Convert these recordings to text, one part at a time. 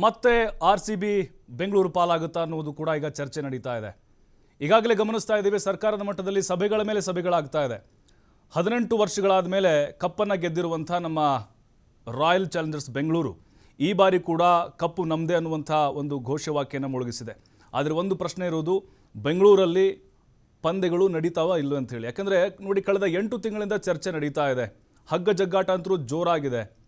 ಮತ್ತೆ R C B Bengaluru ಪಾಲಾಗುತ್ತಾ ಅನ್ನೋದು ಕೂಡ ಈಗ ಚರ್ಚೆ ನಡೀತಾ ಇದೆ. ಈಗಾಗಲೇ ಗಮನಿಸ್ತಾ ಇದ್ದೀವಿ, ಸರ್ಕಾರದ ಮಟ್ಟದಲ್ಲಿ ಸಭೆಗಳ ಮೇಲೆ ಸಭೆಗಳಾಗ್ತಾ ಇದೆ. ಹದಿನೆಂಟು ವರ್ಷಗಳಾದ ಮೇಲೆ ಕಪ್ಪನ್ನು ಗೆದ್ದಿರುವಂಥ ನಮ್ಮ ರಾಯಲ್ ಚಾಲೆಂಜರ್ಸ್ ಬೆಂಗಳೂರು, ಈ ಬಾರಿ ಕೂಡ ಕಪ್ಪು ನಮ್ಮದೇ ಅನ್ನುವಂಥ ಒಂದು ಘೋಷವಾಕ್ಯನ ಮುಳುಗಿಸಿದೆ. ಆದರೆ ಒಂದು ಪ್ರಶ್ನೆ ಇರೋದು, ಬೆಂಗಳೂರಲ್ಲಿ ಪಂದ್ಯಗಳು ನಡೀತಾವ ಇಲ್ಲೋ ಅಂತ ಹೇಳಿ. ಯಾಕಂದರೆ ನೋಡಿ, ಕಳೆದ ಎಂಟು ತಿಂಗಳಿಂದ ಚರ್ಚೆ ನಡೀತಾ ಇದೆ. ಹಗ್ಗ ಜಗ್ಗಾಟ ಅಂತರೂ ಜೋರಾಗಿದೆ.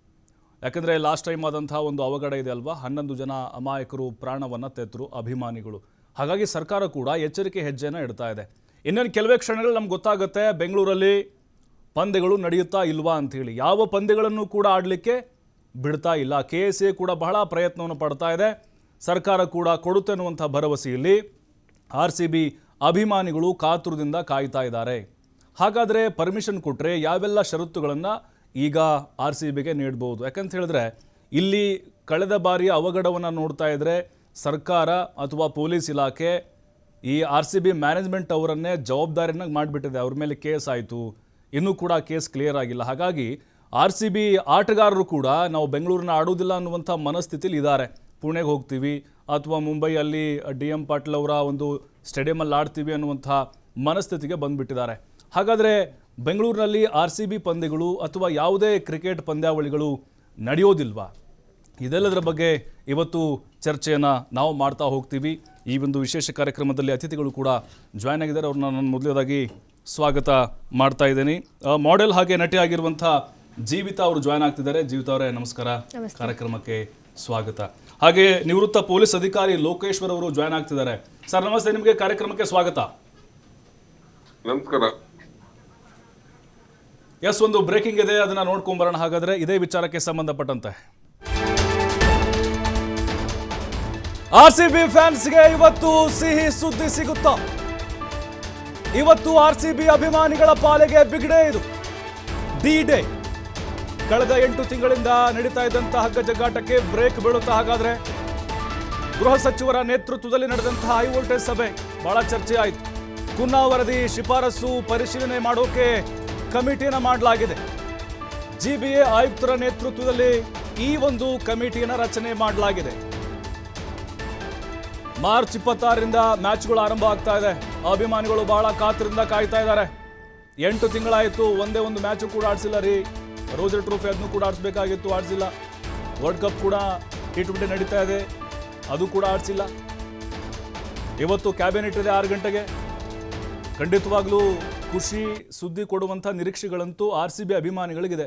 ಯಾಕಂದರೆ ಲಾಸ್ಟ್ ಟೈಮ್ ಆದಂತಹ ಒಂದು ಅವಘಡ ಇದೆ ಅಲ್ವಾ? ಹನ್ನೊಂದು ಜನ ಅಮಾಯಕರು ಪ್ರಾಣವನ್ನು ತೆತ್ತರು ಅಭಿಮಾನಿಗಳು. ಹಾಗಾಗಿ ಸರ್ಕಾರ ಕೂಡ ಎಚ್ಚರಿಕೆ ಹೆಜ್ಜೆನ ಇಡ್ತಾ ಇದೆ. ಇನ್ನೇನು ಕೆಲವೇ ಕ್ಷಣಗಳು ನಮ್ಗೆ ಗೊತ್ತಾಗುತ್ತೆ, ಬೆಂಗಳೂರಲ್ಲಿ ಪಂದ್ಯಗಳು ನಡೆಯುತ್ತಾ ಇಲ್ವಾ ಅಂಥೇಳಿ ಯಾವ ಪಂದ್ಯಗಳನ್ನು ಕೂಡ ಆಡಲಿಕ್ಕೆ ಬಿಡ್ತಾ ಇಲ್ಲ. ಕೆ ಎಸ್ ಎ ಕೂಡ ಬಹಳ ಪ್ರಯತ್ನವನ್ನು ಪಡ್ತಾ ಇದೆ. ಸರ್ಕಾರ ಕೂಡ ಕೊಡುತ್ತೆ ಅನ್ನುವಂಥ ಭರವಸೆಯಲ್ಲಿ ಆರ್ ಸಿ ಬಿ ಅಭಿಮಾನಿಗಳು ಕಾತುರದಿಂದ ಕಾಯ್ತಾ ಇದ್ದಾರೆ. ಹಾಗಾದರೆ ಪರ್ಮಿಷನ್ ಕೊಟ್ಟರೆ ಯಾವೆಲ್ಲ ಷರತ್ತುಗಳನ್ನು ಈಗ ಆರ್ ಸಿ ಬಿಗೆ ನೀಡ್ಬೋದು. ಯಾಕಂತ ಹೇಳಿದ್ರೆ ಇಲ್ಲಿ ಕಳೆದ ಬಾರಿಯ ಅವಘಡವನ್ನು ನೋಡ್ತಾ ಇದ್ದರೆ ಸರ್ಕಾರ ಅಥವಾ ಪೊಲೀಸ್ ಇಲಾಖೆ ಈ ಆರ್ ಸಿ ಬಿ ಮ್ಯಾನೇಜ್ಮೆಂಟ್ ಅವರನ್ನೇ ಜವಾಬ್ದಾರಿನಾಗಿ ಮಾಡಿಬಿಟ್ಟಿದೆ. ಅವ್ರ ಮೇಲೆ ಕೇಸ್ ಆಯಿತು. ಇನ್ನೂ ಕೂಡ ಕೇಸ್ ಕ್ಲಿಯರ್ ಆಗಿಲ್ಲ. ಹಾಗಾಗಿ ಆರ್ ಸಿ ಬಿ ಆಟಗಾರರು ಕೂಡ ನಾವು ಬೆಂಗಳೂರಿನ ಆಡೋದಿಲ್ಲ ಅನ್ನುವಂಥ ಮನಸ್ಥಿತಿಲಿ ಇದ್ದಾರೆ. ಪುಣೆಗೆ ಹೋಗ್ತೀವಿ ಅಥವಾ ಮುಂಬೈಯಲ್ಲಿ ಡಿ ಎಂ ಪಾಟೀಲ್ ಅವರ ಒಂದು ಸ್ಟೇಡಿಯಮಲ್ಲಿ ಆಡ್ತೀವಿ ಅನ್ನುವಂಥ ಮನಸ್ಥಿತಿಗೆ ಬಂದುಬಿಟ್ಟಿದ್ದಾರೆ. ಹಾಗಾದರೆ ಬೆಂಗಳೂರಿನಲ್ಲಿ ಆರ್ ಸಿ ಬಿ ಪಂದ್ಯಗಳು ಅಥವಾ ಯಾವುದೇ ಕ್ರಿಕೆಟ್ ಪಂದ್ಯಾವಳಿಗಳು ನಡೆಯೋದಿಲ್ವಾ? ಇದೆಲ್ಲದರ ಬಗ್ಗೆ ಇವತ್ತು ಚರ್ಚೆಯನ್ನು ನಾವು ಮಾಡ್ತಾ ಹೋಗ್ತೀವಿ. ಈ ಒಂದು ವಿಶೇಷ ಕಾರ್ಯಕ್ರಮದಲ್ಲಿ ಅತಿಥಿಗಳು ಕೂಡ ಜಾಯ್ನ್ ಆಗಿದ್ದಾರೆ. ಅವ್ರನ್ನ ನಾನು ಮೊದಲನೇದಾಗಿ ಸ್ವಾಗತ ಮಾಡ್ತಾ ಇದ್ದೀನಿ. ಮಾಡೆಲ್ ಹಾಗೆ ನಟಿ ಆಗಿರುವಂಥ ಜೀವಿತಾ ಅವರು ಜಾಯ್ನ್ ಆಗ್ತಿದ್ದಾರೆ. ಜೀವಿತಾ ಅವರೇ ನಮಸ್ಕಾರ. ಕಾರ್ಯಕ್ರಮಕ್ಕೆ ಸ್ವಾಗತ. ಹಾಗೆ ನಿವೃತ್ತ ಪೊಲೀಸ್ ಅಧಿಕಾರಿ ಲೋಕೇಶ್ವರ್ ಅವರು ಜಾಯ್ನ್ ಆಗ್ತಿದ್ದಾರೆ. ಸರ್ ನಮಸ್ತೆ. ನಿಮಗೆ ಕಾರ್ಯಕ್ರಮಕ್ಕೆ ಸ್ವಾಗತ. ನಮಸ್ಕಾರ. ಎಸ್ ಒಂದು ಬ್ರೇಕಿಂಗ್ ಇದೆ, ಅದನ್ನ ನೋಡ್ಕೊಂಬರೋಣ. ಹಾಗಾದ್ರೆ ಇದೇ ವಿಚಾರಕ್ಕೆ ಸಂಬಂಧಪಟ್ಟಂತೆ. ಆರ್ ಸಿ ಬಿ ಫ್ಯಾನ್ಸ್ಗೆ ಇವತ್ತು ಸಿಹಿ ಸುದ್ದಿ ಸಿಗುತ್ತಾ? ಇವತ್ತು ಆರ್ ಸಿ ಬಿ ಅಭಿಮಾನಿಗಳ ಪಾಲಿಗೆ ಬಿಗಡೆ ಇದು. ಡಿ ಡೇ ಕಳೆದ ಎಂಟು ತಿಂಗಳಿಂದ ನಡೀತಾ ಇದ್ದಂತಹ ಹಗ್ಗ ಜಗ್ಗಾಟಕ್ಕೆ ಬ್ರೇಕ್ ಬೀಳುತ್ತಾ? ಹಾಗಾದ್ರೆ ಗೃಹ ಸಚಿವರ ನೇತೃತ್ವದಲ್ಲಿ ನಡೆದಂತಹ ಹೈ ವೋಲ್ಟೇಜ್ ಸಭೆ ಬಹಳ ಚರ್ಚೆ ಆಯಿತು ಕುನ್ನಾ ವರದಿ ಶಿಫಾರಸು ಪರಿಶೀಲನೆ ಮಾಡೋಕೆ ಕಮಿಟಿಯನ್ನು ಮಾಡಲಾಗಿದೆ. ಜಿಬಿಎ ಆಯುಕ್ತರ ನೇತೃತ್ವದಲ್ಲಿ ಈ ಒಂದು ಕಮಿಟಿಯನ್ನು ರಚನೆ ಮಾಡಲಾಗಿದೆ. ಮಾರ್ಚ್ ಇಪ್ಪತ್ತಾರರಿಂದ ಮ್ಯಾಚ್ಗಳು ಆರಂಭ ಆಗ್ತಾ ಇದೆ. ಅಭಿಮಾನಿಗಳು ಬಹಳ ಕಾತರಿಂದ ಕಾಯ್ತಾ ಇದ್ದಾರೆ. ಎಂಟು ತಿಂಗಳಾಯಿತು ಒಂದೇ ಒಂದು ಮ್ಯಾಚು ಕೂಡ ಆಡಿಸಿಲ್ಲ ರೀ. ರೋಜರ್ ಟ್ರೋಫಿ ಅದನ್ನು ಕೂಡ ಆಡಿಸ್ಬೇಕಾಗಿತ್ತು, ಆಡಿಸಿಲ್ಲ. ವರ್ಲ್ಡ್ ಕಪ್ ಕೂಡ ಟಿ ಟ್ವೆಂಟಿ ನಡೀತಾ ಇದೆ. ಅದು ಕೂಡ ಆಡಿಸಿಲ್ಲ. ಇವತ್ತು ಕ್ಯಾಬಿನೆಟ್ ಇದೆ ಆರು ಗಂಟೆಗೆ. ಖಂಡಿತವಾಗ್ಲೂ ಖುಷಿ ಸುದ್ದಿ ಕೊಡುವಂಥ ನಿರೀಕ್ಷೆಗಳಂತೂ ಆರ್ ಸಿ ಬಿ ಅಭಿಮಾನಿಗಳಿಗಿದೆ.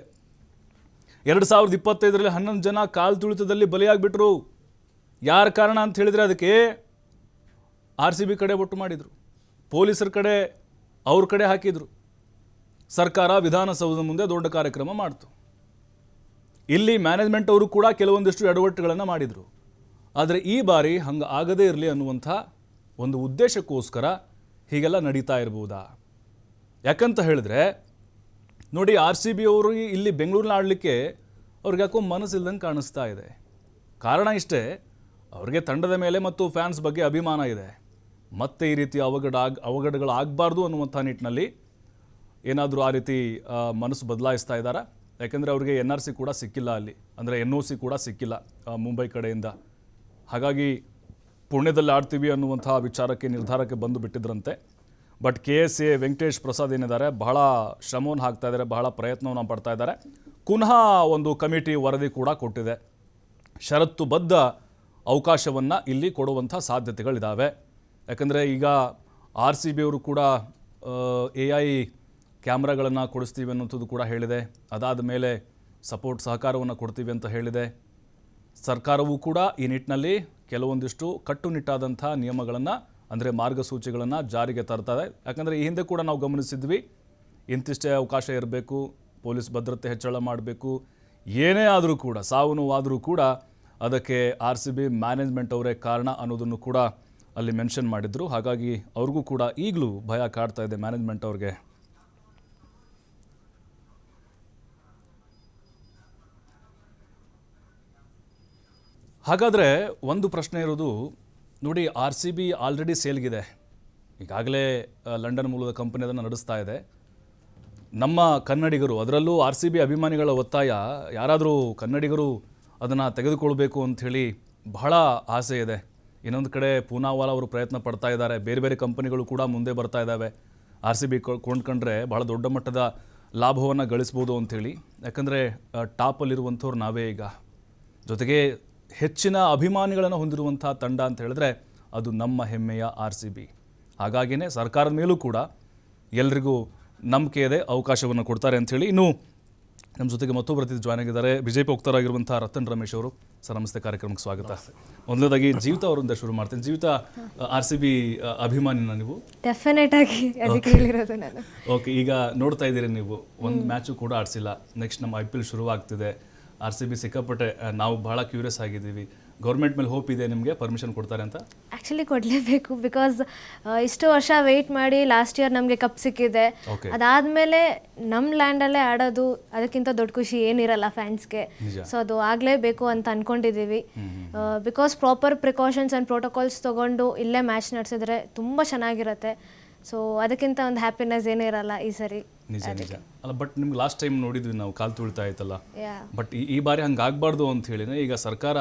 ಎರಡು ಸಾವಿರದ ಇಪ್ಪತ್ತೈದರಲ್ಲಿ ಹನ್ನೊಂದು ಜನ ಕಾಲ್ ತುಳಿತದಲ್ಲಿ ಬಲಿಯಾಗಿಬಿಟ್ರು. ಯಾರ ಕಾರಣ ಅಂತ ಹೇಳಿದರೆ ಅದಕ್ಕೆ ಆರ್ ಸಿ ಬಿ ಕಡೆ ಒಟ್ಟು ಮಾಡಿದರು. ಪೊಲೀಸರ ಕಡೆ ಅವ್ರ ಕಡೆ ಹಾಕಿದರು. ಸರ್ಕಾರ ವಿಧಾನಸೌಧದ ಮುಂದೆ ದೊಡ್ಡ ಕಾರ್ಯಕ್ರಮ ಮಾಡ್ತು. ಇಲ್ಲಿ ಮ್ಯಾನೇಜ್ಮೆಂಟ್ ಅವರು ಕೂಡ ಕೆಲವೊಂದಿಷ್ಟು ಎಡವಟ್ಟುಗಳನ್ನು ಮಾಡಿದರು. ಆದರೆ ಈ ಬಾರಿ ಹಂಗೆ ಆಗದೇ ಇರಲಿ ಅನ್ನುವಂಥ ಒಂದು ಉದ್ದೇಶಕ್ಕೋಸ್ಕರ ಹೀಗೆಲ್ಲ ನಡೀತಾ ಇರ್ಬೋದಾ? ಯಾಕಂತ ಹೇಳಿದ್ರೆ, ನೋಡಿ ಆರ್ ಸಿ ಬಿ ಅವರು ಇಲ್ಲಿ ಬೆಂಗಳೂರಿನ ಆಡಲಿಕ್ಕೆ ಅವ್ರಿಗೆ ಯಾಕೋ ಮನಸ್ಸಿಲ್ದಂಗೆ ಕಾಣಿಸ್ತಾ ಇದೆ. ಕಾರಣ ಇಷ್ಟೇ, ಅವ್ರಿಗೆ ತಂಡದ ಮೇಲೆ ಮತ್ತು ಫ್ಯಾನ್ಸ್ ಬಗ್ಗೆ ಅಭಿಮಾನ ಇದೆ. ಮತ್ತೆ ಈ ರೀತಿ ಅವಘಡ ಆಗ, ಅವಘಡಗಳು ಆಗಬಾರ್ದು ಅನ್ನುವಂಥ ನಿಟ್ಟಿನಲ್ಲಿ ಏನಾದರೂ ಆ ರೀತಿ ಮನಸ್ಸು ಬದಲಾಯಿಸ್ತಾ ಇದ್ದಾರಾ? ಯಾಕೆಂದರೆ ಅವರಿಗೆ ಎನ್ ಆರ್ ಸಿ ಕೂಡ ಸಿಕ್ಕಿಲ್ಲ ಅಲ್ಲಿ. ಅಂದರೆ ಎನ್ ಒ ಸಿ ಕೂಡ ಸಿಕ್ಕಿಲ್ಲ ಮುಂಬೈ ಕಡೆಯಿಂದ. ಹಾಗಾಗಿ ಪುಣ್ಯದಲ್ಲಿ ಆಡ್ತೀವಿ ಅನ್ನುವಂಥ ವಿಚಾರಕ್ಕೆ ನಿರ್ಧಾರಕ್ಕೆ ಬಂದು ಬಿಟ್ಟಿದ್ರಂತೆ. But K S A Venkatesh Prasad ಏನಿದ್ದಾರೆ, ಬಹಳ ಶ್ರಮವನ್ನು ಹಾಕ್ತಾ ಇದ್ದಾರೆ, ಬಹಳ ಪ್ರಯತ್ನವನ್ನು ಪಡ್ತಾ ಇದ್ದಾರೆ. ಪುನಃ ಒಂದು ಕಮಿಟಿ ವರದಿ ಕೂಡ ಕೊಟ್ಟಿದೆ. ಷರತ್ತುಬದ್ಧ ಅವಕಾಶವನ್ನು ಇಲ್ಲಿ ಕೊಡುವಂಥ ಸಾಧ್ಯತೆಗಳಿದ್ದಾವೆ ಯಾಕಂದರೆ ಈಗ ಆರ್ ಸಿ ಬಿ ಅವರು ಕೂಡ ಎ ಐ ಕ್ಯಾಮ್ರಾಗಳನ್ನು ಕೊಡಿಸ್ತೀವಿ ಅನ್ನೋಂಥದ್ದು ಕೂಡ ಹೇಳಿದೆ. ಅದಾದ ಮೇಲೆ ಸಪೋರ್ಟ್ ಸಹಕಾರವನ್ನು ಕೊಡ್ತೀವಿ ಅಂತ ಹೇಳಿದೆ. ಸರ್ಕಾರವೂ ಕೂಡ ಈ ನಿಟ್ಟಿನಲ್ಲಿ ಕೆಲವೊಂದಿಷ್ಟು ಕಟ್ಟುನಿಟ್ಟಾದಂಥ ನಿಯಮಗಳನ್ನು ಅಂದರೆ ಮಾರ್ಗಸೂಚಿಗಳನ್ನು ಜಾರಿಗೆ ತರ್ತಾರೆ ಯಾಕಂದರೆ ಈ ಹಿಂದೆ ಕೂಡ ನಾವು ಗಮನಿಸಿದ್ವಿ, ಇಂತಿಷ್ಟೇ ಅವಕಾಶ ಇರಬೇಕು, ಪೊಲೀಸ್ ಭದ್ರತೆ ಹೆಚ್ಚಳ ಮಾಡಬೇಕು, ಏನೇ ಆದರೂ ಕೂಡ ಸಾವು ನೋವಾದರೂ ಕೂಡ ಅದಕ್ಕೆ ಆರ್ ಸಿ ಬಿ ಮ್ಯಾನೇಜ್ಮೆಂಟ್ ಅವರೇ ಕಾರಣ ಅನ್ನೋದನ್ನು ಕೂಡ ಅಲ್ಲಿ ಮೆನ್ಷನ್ ಮಾಡಿದರು. ಹಾಗಾಗಿ ಅವ್ರಿಗೂ ಕೂಡ ಈಗಲೂ ಭಯ ಕಾಡ್ತಾ ಇದೆ ಮ್ಯಾನೇಜ್ಮೆಂಟ್ ಅವ್ರಿಗೆ. ಹಾಗಾದರೆ ಒಂದು ಪ್ರಶ್ನೆ ಇರೋದು ನೋಡಿ, ಆರ್ ಸಿ ಬಿ ಆಲ್ರೆಡಿ ಸೇಲ್ಗಿದೆ. ಈಗಾಗಲೇ ಲಂಡನ್ ಮೂಲದ ಕಂಪನಿ ಅದನ್ನು ನಡೆಸ್ತಾ ಇದೆ. ನಮ್ಮ ಕನ್ನಡಿಗರು, ಅದರಲ್ಲೂ ಆರ್ ಸಿ ಬಿ ಅಭಿಮಾನಿಗಳ ಒತ್ತಾಯ, ಯಾರಾದರೂ ಕನ್ನಡಿಗರು ಅದನ್ನು ತೆಗೆದುಕೊಳ್ಬೇಕು ಅಂಥೇಳಿ ಬಹಳ ಆಸೆ ಇದೆ. ಇನ್ನೊಂದು ಕಡೆ ಪೂನಾವಾಲ ಅವರು ಪ್ರಯತ್ನ ಪಡ್ತಾ ಇದ್ದಾರೆ. ಬೇರೆ ಬೇರೆ ಕಂಪನಿಗಳು ಕೂಡ ಮುಂದೆ ಬರ್ತಾ ಇದ್ದಾವೆ. ಆರ್ ಸಿ ಬಿ ಕೊಂಡ್ಕೊಂಡ್ರೆ ಭಾಳ ದೊಡ್ಡ ಮಟ್ಟದ ಲಾಭವನ್ನು ಗಳಿಸ್ಬೋದು ಅಂಥೇಳಿ. ಯಾಕಂದರೆ ಟಾಪಲ್ಲಿರುವಂಥವ್ರು ನಾವೇ ಈಗ. ಜೊತೆಗೆ ಹೆಚ್ಚಿನ ಅಭಿಮಾನಿಗಳನ್ನು ಹೊಂದಿರುವಂಥ ತಂಡ ಅಂತ ಹೇಳಿದ್ರೆ ಅದು ನಮ್ಮ ಹೆಮ್ಮೆಯ ಆರ್ ಸಿ ಬಿ. ಹಾಗಾಗಿನೇ ಸರ್ಕಾರದ ಮೇಲೂ ಕೂಡ ಎಲ್ರಿಗೂ ನಂಬಿಕೆ ಇದೆ ಅವಕಾಶವನ್ನು ಕೊಡ್ತಾರೆ ಅಂಥೇಳಿ ಇನ್ನು ನಮ್ಮ ಜೊತೆಗೆ ಮತ್ತೊಬ್ಬರು ಅತಿಥಿ ಜಾಯ್ನ್ ಆಗಿದ್ದಾರೆ. ಬಿಜೆಪಿ ವಕ್ತಾರಾಗಿರುವಂಥ ರತನ್ ರಮೇಶ್ ಅವರು. ಸರ್ ನಮಸ್ತೆ. ಕಾರ್ಯಕ್ರಮಕ್ಕೆ ಸ್ವಾಗತ. ಮೊದಲನೇದಾಗಿ ಜೀವಿತ ಅವರಿಂದ ಶುರು ಮಾಡ್ತೀನಿ. ಜೀವಿತ ಆರ್ ಸಿ ಬಿ ಅಭಿಮಾನಿನ ನೀವು? ಡೆಫಿನೆಟ್ ಆಗಿ ಅದಕ್ಕೆ ಹೇಳಿರೋದು ನಾನು. ಓಕೆ ಈಗ ನೋಡ್ತಾ ಇದ್ದೀರಿ ನೀವು. ಒಂದು ಮ್ಯಾಚು ಕೂಡ ಆಡಿಸಿಲ್ಲ. ನೆಕ್ಸ್ಟ್ ನಮ್ಮ ಐ ಪಿ ಎಲ್ ಶುರುವಾಗ್ತಿದೆ. ಆರ್ ಸಿ ಬಿ ಸಿಕ್ಕಾಪಟ್ಟೆ ನಾವು ಭಾಳ ಕ್ಯೂರಿಯಸ್ ಆಗಿದ್ದೀವಿ. ಗೌರ್ಮೆಂಟ್ ಮೇಲೆ ಹೋಪ್ ಇದೆ ನಿಮಗೆ? ಪರ್ಮಿಷನ್ ಕೊಡ್ತಾರೆ ಅಂತ? ಆ್ಯಕ್ಚುಲಿ ಕೊಡಲೇಬೇಕು ಬಿಕಾಸ್ ಇಷ್ಟು ವರ್ಷ ವೆಯ್ಟ್ ಮಾಡಿ ಲಾಸ್ಟ್ ಇಯರ್ ನಮಗೆ ಕಪ್ ಸಿಕ್ಕಿದೆ. ಅದಾದಮೇಲೆ ನಮ್ಮ ಲ್ಯಾಂಡಲ್ಲೇ ಆಡೋದು ಅದಕ್ಕಿಂತ ದೊಡ್ಡ ಖುಷಿ ಏನಿರಲ್ಲ ಫ್ಯಾನ್ಸ್ಗೆ. ಸೊ ಅದು ಆಗಲೇಬೇಕು ಅಂತ ಅಂದ್ಕೊಂಡಿದ್ದೀವಿ because proper precautions and protocols ತೊಗೊಂಡು ಇಲ್ಲೇ ಮ್ಯಾಚ್ ನಡೆಸಿದ್ರೆ ತುಂಬ ಚೆನ್ನಾಗಿರುತ್ತೆ. ಸೊ ಅದಕ್ಕಿಂತ ಒಂದು ಹ್ಯಾಪಿನೆಸ್ ಏನಿರಲ್ಲ ಈ ಸರಿ. ನಿಜ ನಿಜ. ಅಲ್ಲ ಬಟ್ ನಿಮ್ಗೆ ಲಾಸ್ಟ್ ಟೈಮ್ ನೋಡಿದ್ವಿ ನಾವು ಕಾಲು ತುಳಿತಾ ಇತ್ತಲ್ಲ. ಯಾ ಬಟ್ ಈ ಬಾರಿ ಹಂಗೆ ಆಗಬಾರ್ದು ಅಂತ ಹೇಳಿನೇ ಈಗ ಸರ್ಕಾರ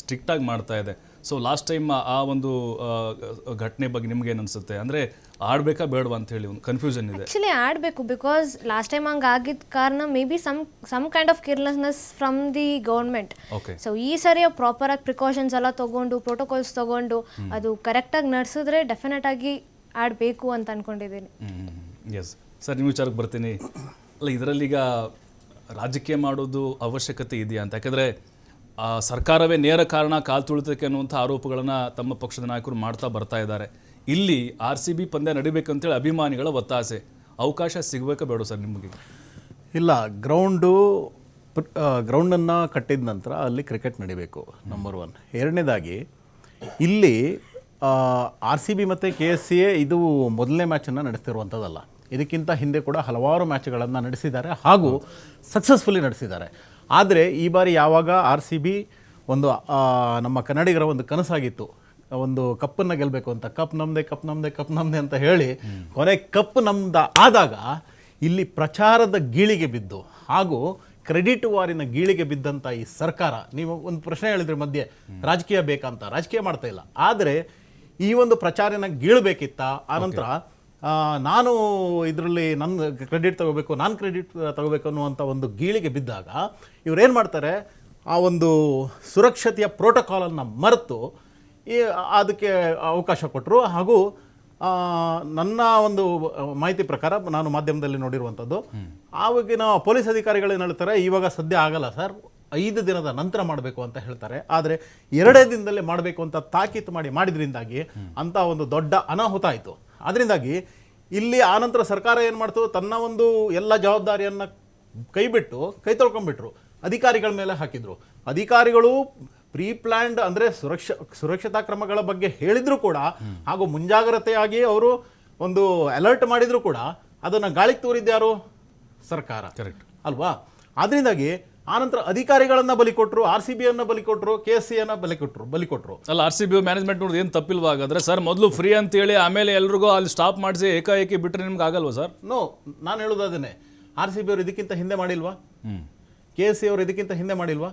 ಸ್ಟ್ರಿಕ್ಟ್ ಆಗಿ ಮಾಡ್ತಾ ಇದೆ. ಸೊ ಲಾಸ್ಟ್ ಟೈಮ್ ಆ ಒಂದು ಘಟನೆ ಬಗ್ಗೆ ನಿಮ್ಗೆ ಏನು ಅನ್ಸುತ್ತೆ? ಅಂದ್ರೆ ಆಡ್ಬೇಕಾ ಬೇಡವಾ ಅಂತ ಹೇಳಿ ಒಂದು ಕನ್ಫ್ಯೂಷನ್ ಇದೆ. ಆಕ್ಚುಲಿ ಆಡಬೇಕು ಬಿಕಾಸ್ ಲಾಸ್ಟ್ ಟೈಮ್ ಹಂಗೆ ಆಗಿದ್ದ ಕಾರಣ maybe some some kind of carelessness from the government okay so ಈ ಸರಿ ಪ್ರಾಪರಾಗಿ ಪ್ರಿಕಾಷನ್ಸ್ ಎಲ್ಲ ತಗೊಂಡು ಪ್ರೋಟೋಕಾಲ್ಸ್ ತಗೊಂಡು ಅದು ಕರೆಕ್ಟಾಗಿ ನಡೆಸಿದ್ರೆ ಡೆಫಿನೆಟ್ ಆಗಿ ಆಡಬೇಕು ಅಂತ ಅನ್ಕೊಂಡಿದ್ದೀನಿ. ಎಸ್ ಸರ್, ನಿಮ್ಮ ವಿಚಾರಕ್ಕೆ ಬರ್ತೀನಿ. ಅಲ್ಲ ಇದರಲ್ಲಿ ಈಗ ರಾಜಕೀಯ ಮಾಡೋದು ಅವಶ್ಯಕತೆ ಇದೆಯಾ ಅಂತ? ಯಾಕಂದರೆ ಸರ್ಕಾರವೇ ನೇರ ಕಾರಣ ಕಾಲು ತುಳಿತಕ್ಕೆ ಅನ್ನುವಂಥ ಆರೋಪಗಳನ್ನು ತಮ್ಮ ಪಕ್ಷದ ನಾಯಕರು ಮಾಡ್ತಾ ಬರ್ತಾ ಇದ್ದಾರೆ. ಇಲ್ಲಿ ಆರ್ ಸಿ ಬಿ ಪಂದ್ಯ ನಡಿಬೇಕಂತೇಳಿ ಅಭಿಮಾನಿಗಳ ಒತ್ತಾಸೆ. ಅವಕಾಶ ಸಿಗಬೇಕಾ ಬೇಡ ಸರ್ ನಿಮಗೆ? ಇಲ್ಲ ಗ್ರೌಂಡು ಗ್ರೌಂಡನ್ನು ಕಟ್ಟಿದ ನಂತರ ಅಲ್ಲಿ ಕ್ರಿಕೆಟ್ ನಡಿಬೇಕು ನಂಬರ್ ಒನ್ ಎರಡನೇದಾಗಿ, ಇಲ್ಲಿ ಆರ್ ಸಿ ಬಿ ಮತ್ತು ಕೆ ಎಸ್ ಸಿ ಎ ಇದು ಮೊದಲನೇ ಮ್ಯಾಚನ್ನು ನಡೆಸ್ತಿರುವಂಥದ್ದಲ್ಲ ಇದಕ್ಕಿಂತ ಹಿಂದೆ ಕೂಡ ಹಲವಾರು ಮ್ಯಾಚ್ಗಳನ್ನು ನಡೆಸಿದ್ದಾರೆ ಹಾಗೂ ಸಕ್ಸಸ್ಫುಲಿ ನಡೆಸಿದ್ದಾರೆ. ಆದರೆ ಈ ಬಾರಿ ಯಾವಾಗ ಆರ್ ಸಿ ಬಿ ಒಂದು ನಮ್ಮ ಕನ್ನಡಿಗರ ಒಂದು ಕನಸಾಗಿತ್ತು. ಒಂದು ಕಪ್ಪನ್ನು ಗೆಲ್ಲಬೇಕು ಅಂತ, ಕಪ್ ನಮ್ಮದೇ ಕಪ್ ನಮ್ಮದೇ ಕಪ್ ನಮ್ಮದೆ ಅಂತ ಹೇಳಿ ಕೊನೆ ಕಪ್ ನಮ್ದ ಆದಾಗ ಇಲ್ಲಿ ಪ್ರಚಾರದ ಗೀಳಿಗೆ ಬಿದ್ದು ಹಾಗೂ ಕ್ರೆಡಿಟ್ ವಾರಿನ ಗೀಳಿಗೆ ಬಿದ್ದಂಥ ಈ ಸರ್ಕಾರ, ನೀವು ಒಂದು ಪ್ರಶ್ನೆ ಹೇಳಿದ್ರೆ ಮಧ್ಯೆ, ರಾಜಕೀಯ ಬೇಕಂತ ರಾಜಕೀಯ ಮಾಡ್ತಾ ಇಲ್ಲ. ಆದರೆ ಈ ಒಂದು ಪ್ರಚಾರನ ಗೀಳಬೇಕಿತ್ತ ಆನಂತರ ನಾನು ಇದರಲ್ಲಿ ನನ್ನ ಕ್ರೆಡಿಟ್ ತಗೋಬೇಕು, ನಾನು ಕ್ರೆಡಿಟ್ ತಗೋಬೇಕು ಅನ್ನುವಂಥ ಒಂದು ಗೀಳಿಗೆ ಬಿದ್ದಾಗ ಇವರೇನು ಮಾಡ್ತಾರೆ, ಆ ಒಂದು ಸುರಕ್ಷತೆಯ ಪ್ರೋಟೋಕಾಲನ್ನು ಮರೆತು ಈ, ಅದಕ್ಕೆ ಅವಕಾಶ ಕೊಟ್ಟರು ಹಾಗೂ ನನ್ನ ಒಂದು ಮಾಹಿತಿ ಪ್ರಕಾರ ನಾನು ಮಾಧ್ಯಮದಲ್ಲಿ ನೋಡಿರುವಂಥದ್ದು ಆವಾಗಿನ ಪೊಲೀಸ್ ಅಧಿಕಾರಿಗಳು ಏನು ಹೇಳ್ತಾರೆ, ಇವಾಗ ಸದ್ಯ ಆಗಲ್ಲ ಸರ್, ಐದು ದಿನದ ನಂತರ ಮಾಡಬೇಕು ಅಂತ ಹೇಳ್ತಾರೆ. ಆದರೆ ಎರಡೇ ದಿನದಲ್ಲಿ ಮಾಡಬೇಕು ಅಂತ ತಾಕೀತು ಮಾಡಿ ಮಾಡಿದ್ರಿಂದಾಗಿ ಅಂತ ಒಂದು ದೊಡ್ಡ ಅನಾಹುತ ಆಯಿತು. ಅದರಿಂದಾಗಿ ಇಲ್ಲಿ ಆನಂತರ ಸರ್ಕಾರ ಏನು ಮಾಡ್ತು? ತನ್ನ ಒಂದು ಎಲ್ಲ ಜವಾಬ್ದಾರಿಯನ್ನು ಕೈಬಿಟ್ಟು ಕೈ ತೊಳ್ಕೊಂಡ್ಬಿಟ್ರು. ಅಧಿಕಾರಿಗಳ ಮೇಲೆ ಹಾಕಿದರು. ಅಧಿಕಾರಿಗಳು ಪ್ರೀ ಪ್ಲ್ಯಾಂಡ್ ಅಂದರೆ ಸುರಕ್ಷ ಸುರಕ್ಷತಾ ಕ್ರಮಗಳ ಬಗ್ಗೆ ಹೇಳಿದ್ರು ಕೂಡ ಹಾಗೂ ಮುಂಜಾಗ್ರತೆಯಾಗಿ ಅವರು ಒಂದು ಅಲರ್ಟ್ ಮಾಡಿದರೂ ಕೂಡ ಅದನ್ನು ಗಾಳಿಗೆ ತೂರಿದ್ಯಾರು ಸರ್ಕಾರ. ಕರೆಕ್ಟ್ ಅಲ್ವಾ? ಆದ್ರಿಂದಾಗಿ ಆನಂತರ ಅಧಿಕಾರಿಗಳನ್ನ ಬಲಿ ಕೊಟ್ಟರು ಆರ್ ಸಿ ಬಿಯನ್ನು ಬಲಿ ಕೊಟ್ಟರು ಕೆ ಎಸ್ ಸಿಯನ್ನು ಬಲಿ ಕೊಟ್ಟರು ಬಲಿ ಕೊಟ್ಟರು ಅಲ್ಲ ಆರ್ ಸಿ ಬಿ ಮ್ಯಾನೇಜ್ಮೆಂಟ್ ನೋಡಿದ್ರೆ ಏನು ತಪ್ಪಿಲ್ವಾ ಹಾಗಾದ್ರೆ? ಸರ್ ಮೊದಲು ಫ್ರೀ ಅಂತ ಹೇಳಿ ಆಮೇಲೆ ಎಲ್ರಿಗೂ ಅಲ್ಲಿ ಸ್ಟಾಪ್ ಮಾಡಿಸಿ ಏಕಾಏಕಿ ಬಿಟ್ಟರೆ ನಿಮ್ಗೆ ಆಗಲ್ವಾ ಸರ್? ನೋ ನಾನು ಹೇಳೋದು ಅದನ್ನೇ. ಆರ್ ಸಿ ಬಿ ಅವರು ಇದಕ್ಕಿಂತ ಹಿಂದೆ ಮಾಡಿಲ್ವಾ? ಕೆ ಎಸ್ ಸಿ ಅವರು ಇದಕ್ಕಿಂತ ಹಿಂದೆ ಮಾಡಿಲ್ವಾ?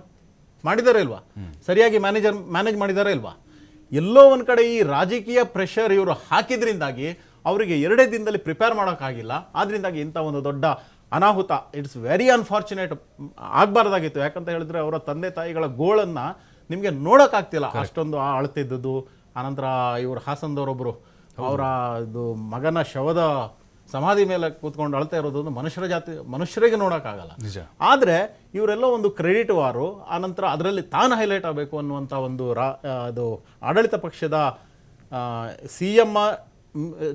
ಮಾಡಿದಾರೆ ಇಲ್ವಾ ಸರಿಯಾಗಿ ಮ್ಯಾನೇಜರ್ ಮ್ಯಾನೇಜ್ ಮಾಡಿದಾರೆ ಇಲ್ವಾ ಎಲ್ಲೋ ಒಂದು ಕಡೆ ಈ ರಾಜಕೀಯ ಪ್ರೆಷರ್ ಇವರು ಹಾಕಿದ್ರಿಂದಾಗಿ ಅವರಿಗೆ ಎರಡೇ ದಿನದಲ್ಲಿ ಪ್ರಿಪೇರ್ ಮಾಡೋಕ್ಕಾಗಿಲ್ಲ. ಆದ್ರಿಂದಾಗಿ ಇಂಥ ಒಂದು ದೊಡ್ಡ ಅನಾಹುತ. ಇಟ್ಸ್ ವೆರಿ ಅನ್ಫಾರ್ಚುನೇಟ್ ಆಗಬಾರ್ದಾಗಿತ್ತು. ಯಾಕಂತ ಹೇಳಿದ್ರೆ ಅವರ ತಂದೆ ತಾಯಿಗಳ ಗೋಳನ್ನು ನಿಮಗೆ ನೋಡೋಕ್ಕಾಗ್ತಿಲ್ಲ ಅಷ್ಟೊಂದು ಆ ಅಳ್ತಿದ್ದದ್ದು. ಆನಂತರ ಇವರು ಹಾಸನದವರೊಬ್ಬರು ಅವರ ಇದು ಮಗನ ಶವದ ಸಮಾಧಿ ಮೇಲೆ ಕೂತ್ಕೊಂಡು ಅಳ್ತಾ ಇರೋದು ಒಂದು ಮನುಷ್ಯರ ಜಾತಿ ಮನುಷ್ಯರಿಗೆ ನೋಡೋಕ್ಕಾಗಲ್ಲ ನಿಜ. ಆದರೆ ಇವರೆಲ್ಲ ಒಂದು ಕ್ರೆಡಿಟ್ ವಾರು ಆನಂತರ ಅದರಲ್ಲಿ ತಾನು ಹೈಲೈಟ್ ಆಗಬೇಕು ಅನ್ನುವಂಥ ಒಂದು ರಾ ಅದು ಆಡಳಿತ ಪಕ್ಷದ C M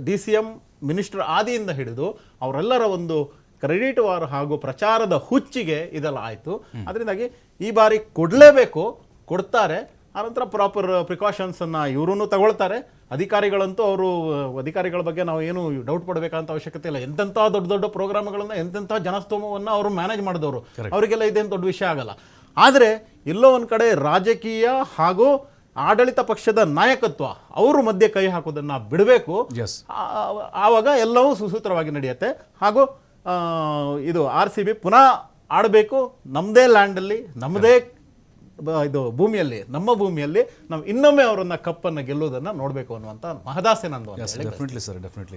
D C M minister ಆದಿಯಿಂದ ಹಿಡಿದು ಅವರೆಲ್ಲರ ಒಂದು ಕ್ರೆಡಿಟ್ ವಾರ್ ಹಾಗೂ ಪ್ರಚಾರದ ಹುಚ್ಚಿಗೆ ಇದೆಲ್ಲ ಆಯಿತು ಅದರಿಂದಾಗಿ ಈ ಬಾರಿ ಕೊಡಲೇಬೇಕು ಕೊಡ್ತಾರೆ. ಆನಂತರ ಪ್ರಾಪರ್ ಪ್ರಿಕಾಷನ್ಸನ್ನು ಇವರೂ ತಗೊಳ್ತಾರೆ. ಅಧಿಕಾರಿಗಳಂತೂ ಅವರು ಅಧಿಕಾರಿಗಳ ಬಗ್ಗೆ ನಾವು ಏನು ಡೌಟ್ ಪಡಬೇಕಂತ ಅವಶ್ಯಕತೆ ಇಲ್ಲ. ಎಂತೆಂಥ ದೊಡ್ಡ ದೊಡ್ಡ ಪ್ರೋಗ್ರಾಮ್ಗಳನ್ನು ಎಂತೆಂಥ ಜನಸ್ತೋಮವನ್ನು ಅವರು ಮ್ಯಾನೇಜ್ ಮಾಡಿದವರು. ಅವರಿಗೆಲ್ಲ ಇದೇನು ದೊಡ್ಡ ವಿಷಯ ಆಗಲ್ಲ. ಆದರೆ ಎಲ್ಲೋ ಒಂದು ಕಡೆ ರಾಜಕೀಯ ಹಾಗೂ ಆಡಳಿತ ಪಕ್ಷದ ನಾಯಕತ್ವ ಅವರು ಮಧ್ಯೆ ಕೈ ಹಾಕೋದನ್ನು ಬಿಡಬೇಕು. ಆವಾಗ ಎಲ್ಲವೂ ಸುಸೂತ್ರವಾಗಿ ನಡೆಯುತ್ತೆ. ಹಾಗೂ ಇದು ಆರ್ ಸಿ ಬಿ ಪುನಃ ಆಡಬೇಕು. ನಮ್ಮದೇ ಲ್ಯಾಂಡಲ್ಲಿ ನಮ್ಮದೇ ಇದು ಭೂಮಿಯಲ್ಲಿ ನಮ್ಮ ಭೂಮಿಯಲ್ಲಿ ನಾವು ಇನ್ನೊಮ್ಮೆ ಅವರನ್ನು ಕಪ್ಪನ್ನು ಗೆಲ್ಲೋದನ್ನ ನೋಡಬೇಕು ಅನ್ನುವಂಥ ಮಹದಾಸೆ ನಂದು ಡೆಫಿನೆಟ್ಲಿ ಸರ್ ಡೆಫಿನೆಟ್ಲಿ